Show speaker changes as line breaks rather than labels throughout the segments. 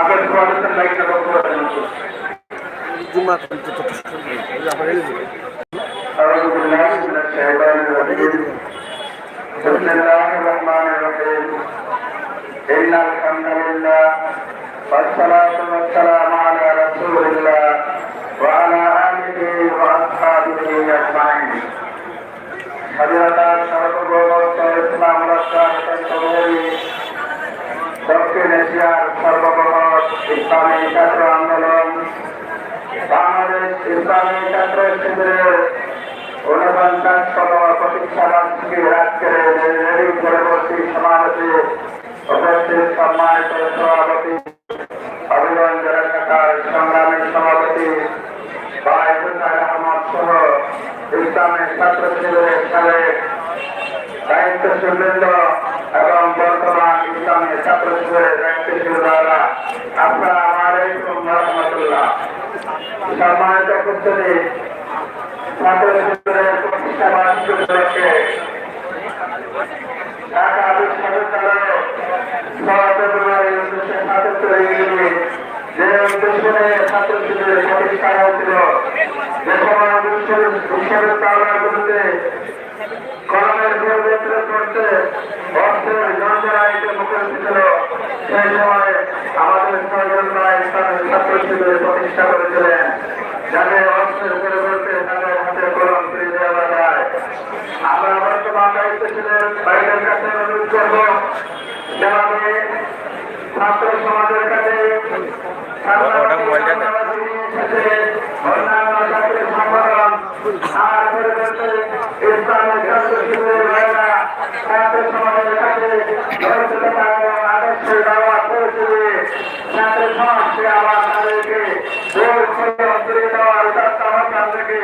হাফেজ সুয়াদ হাসান ভাইকে বক্তব্য জানাচ্ছি
জুম্মা করতে তত সুন্দর আবার এলে দিবে
أعوذ بالله من الشيطان الرجيم بسم الله الرحمن الرحيم إن الحمد لله والصلاة والسلام على رسول الله وعلى آله وأصحابه أجمعين স্বাধীনতার সর্বভৌমত্ব ইসলাম রক্ষা দক্ষিণ এশিয়ার সর্ববৃহৎ ইসলামী ছাত্র আন্দোলন বাংলাদেশ ইসলামী ছাত্র শিবিরের ঊনপঞ্চাশতম প্রতিষ্ঠা বার্ষিকী আজকের পরবর্তী সমাবেশে উপস্থিত সম্মানিত সভাপতি অভিগঞ্জ জেলা সংগ্রামী সভাপতি সহ ইসলামী ছাত্র শিবিরের বৃন্দ এবং বর্তমান ইসলামী ছাত্র শিবিরের দায়িত্বশীল দ্বারা আসসালামু আলাইকুম রহমতুল্লাহ সম্মানিত উপস্থিতি ছাত্র শিবিরের প্রতিষ্ঠা ঢাকা বিশ্ববিদ্যালয়ে প্রতিষ্ঠা হয়েছিল, যে সময় বিশ্ব- বিশ্ববিদ্যালয়ের বিরুদ্ধে কলমের বিরোধিতা করতে অর্থের যন্ত্রণাইতে ছিল সেই সময় আমাদের ছয়জন ইসলামের ছাত্র শিবিরের প্রতিষ্ঠা করেছিলেন যাতে অর্থের পরিবর্তে তাদের হাতে কলম ফিরে দেওয়া যায় আমরা বর্তমান দায়িত্ব ছিলেন বাইরের কাছে অনুরোধ করব যেভাবে ছাত্র সমাজের কাছে
ওটা মোবাইলটা দে।
অন্যান্য ছাত্র সংগঠন আর পরিবর্তে ইসলামের ছাত্র শিবিরের ছাত্র সমাজের কাছে ধৈর্যতা এবং আদর্শের দাওয়াত পৌঁছে দিয়ে ছাত্র সমাজকে আবার তাদেরকে দূর করে ফিরে দেওয়ার উদাত্ত আহ্বান থেকে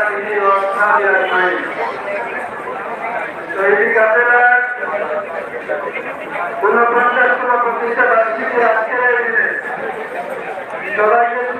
আপনাদের আজমাই শহীদ প্রতিষ্ঠা বার্ষিকী সবাইকে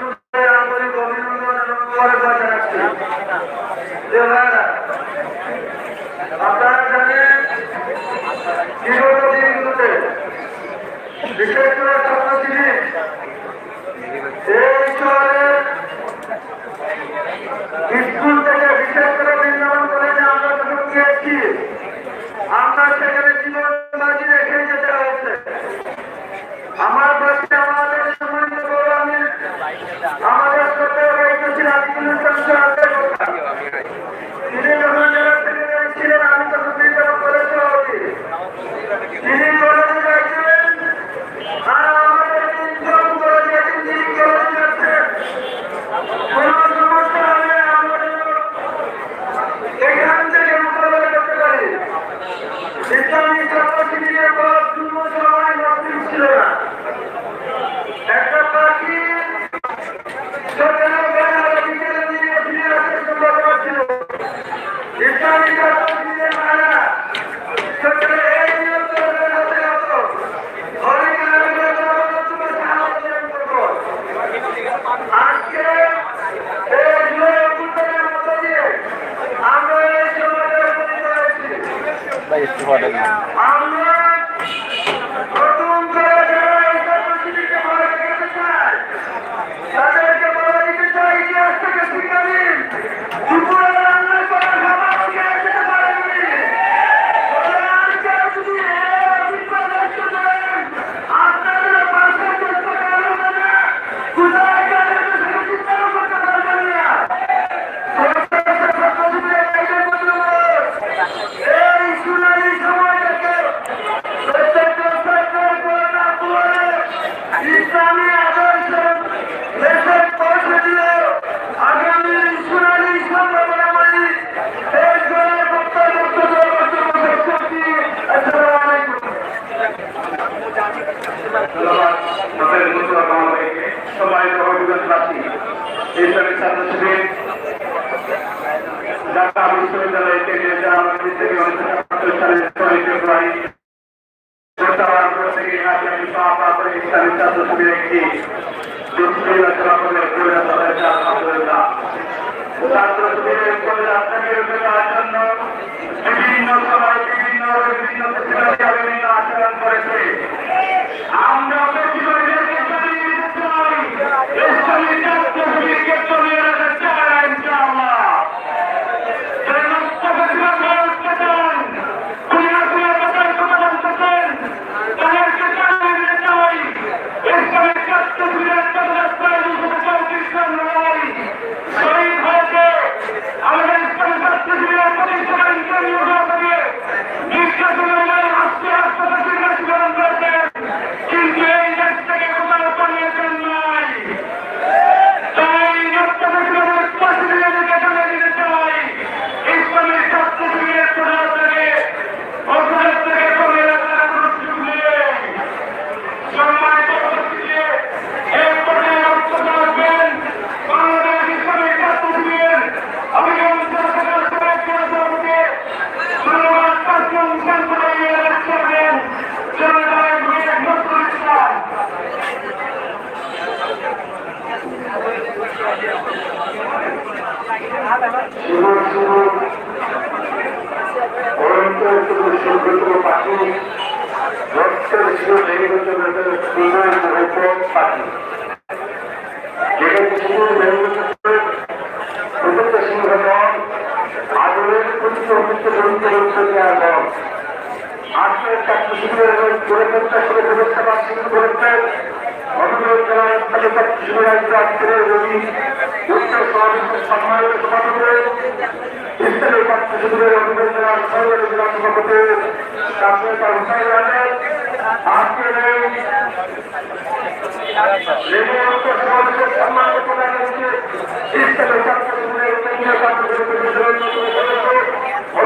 বিশ্ববিদ্যালয় থেকে যা উনিশ থেকে
উনিশশো সাতাত্তর সালের ছয় ফেব্রুয়ারি
বলছে আজকের চাকরি শিবিরের নিরাপত্তা করে ব্যবস্থাপনা শুরু করেছেন অনুরোধ জানায় তাহলে চাকরি শিবির আজকে আজকের রবি উচ্চ সমাবেশের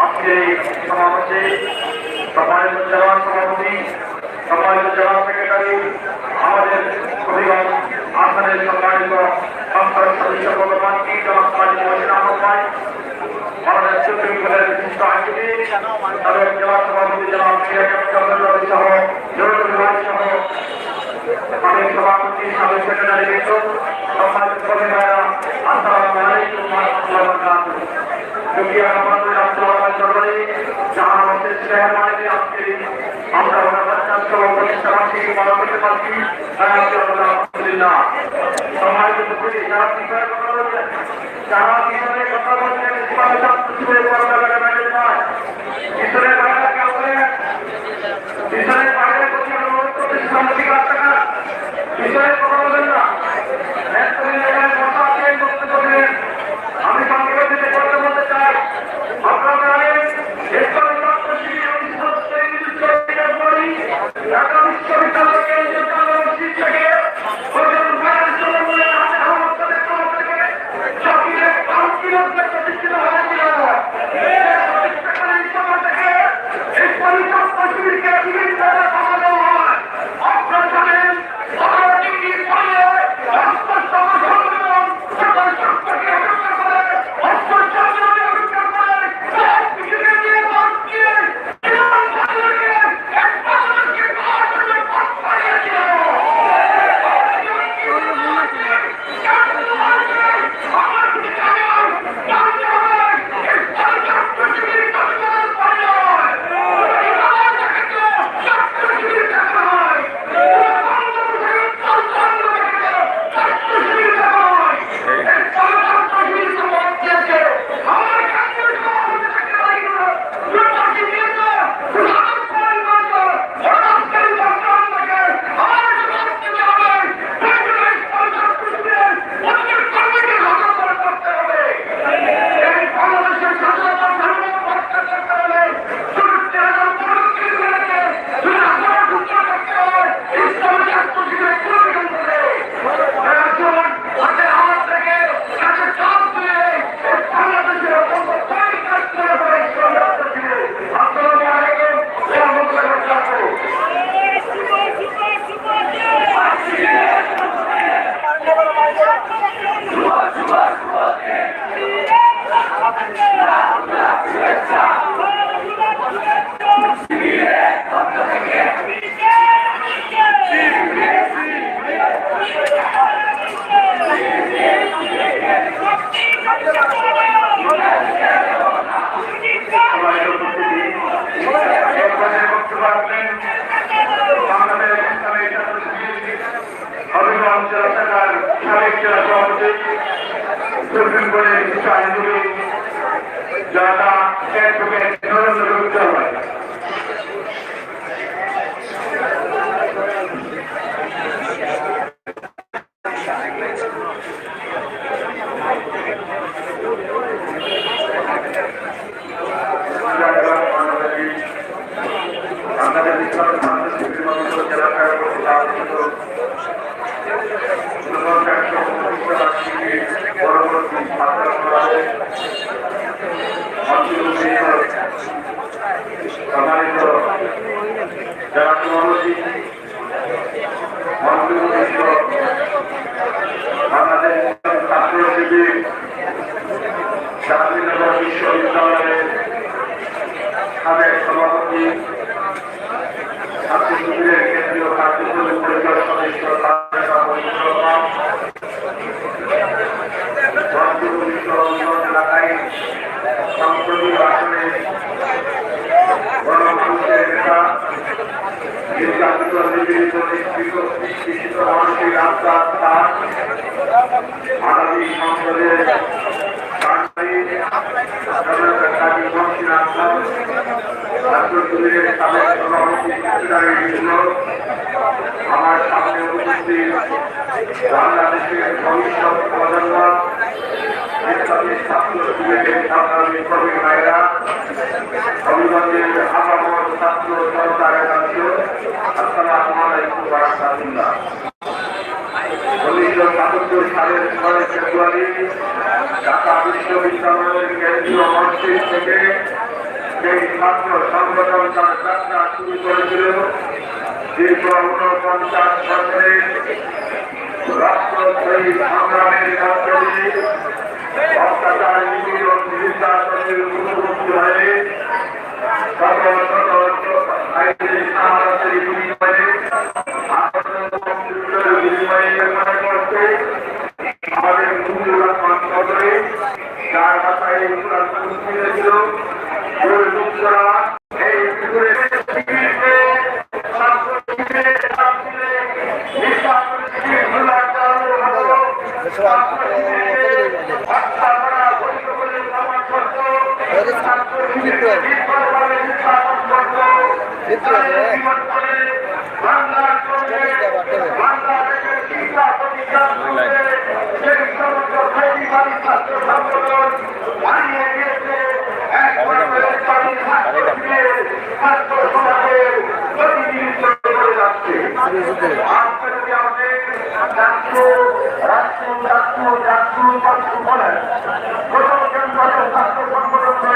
আজকের এই সমাবেশে সমাজের সভাপতি সমাজের জেলা সেক্রেটারি আমাদের পরিবার আপনাদের সম্মানিত সংসদ সদস্য ভগবান কি জনাব মালিক মহিন আহমদ ভাই আমাদের সুপ্রিম কোর্টের বিশিষ্ট আইনজীবী এবং জেলা সভাপতি জনাব সহ জরুরি সহ আমি সভাপতি, সাবেক সেক্রেটারি বিক্ষোভ সম্মানিত কর্মীরা আসসালামু আলাইকুম ওয়া বারাকাতুহু মুখিয়া আমাদের আব্দুল্লাহ চৌধুরী যারা আমাদের চেয়ারম্যানের আজকে আমরা ওনার ছাত্র প্রতিষ্ঠানটি Thank you. चाहेंगे ज़्यादा एडवोकेट সালের ছয় ফেব্রুয়ারি ঢাকা বিশ্ববিদ্যালয়ের কেন্দ্রীয় মসজিদ থেকে সেই ছাত্র সংগঠন তার যাত্রা শুরু করেছিল দীর্ঘ উনপঞ্চাশ বছরে রাষ্ট্র সেই সংগ্রামের মধ্য দিয়ে রাষ্ট্র রাষ্ট্র রাষ্ট্র বলেন প্রথম কেন্দ্র